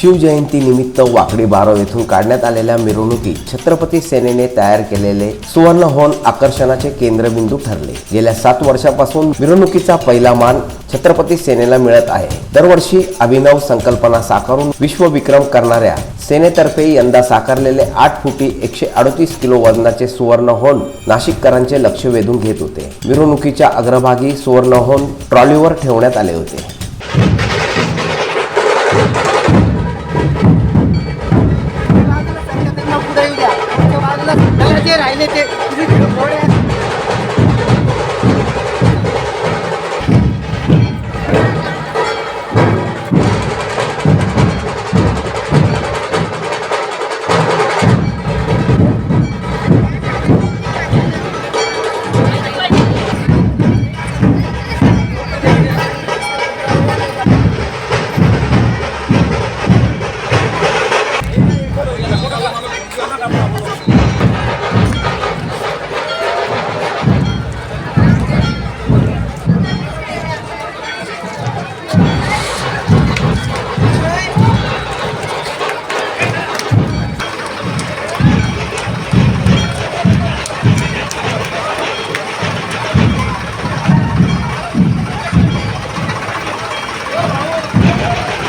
शिवजयंतीनिमित्त वाकडी बारव येथून काढण्यात आलेल्या मिरवणुकीत छत्रपती सेनेने तयार केलेले सुवर्ण होन आकर्षणाचे केंद्रबिंदू ठरले. गेल्या सात वर्षापासून मिरवणुकीचा पहिला मान छत्रपती सेनेला मिळत आहे. दरवर्षी अभिनव संकल्पना साकारून विश्वविक्रम करणाऱ्या सेनेतर्फे यंदा साकारलेले आठ फुटी एकशे अडतीस किलो वजनाचे सुवर्ण होन नाशिककरांचे लक्ष वेधून घेत होते. मिरवणुकीच्या अग्रभागी सुवर्ण होन ट्रॉलीवर ठेवण्यात आले होते. আইনে যে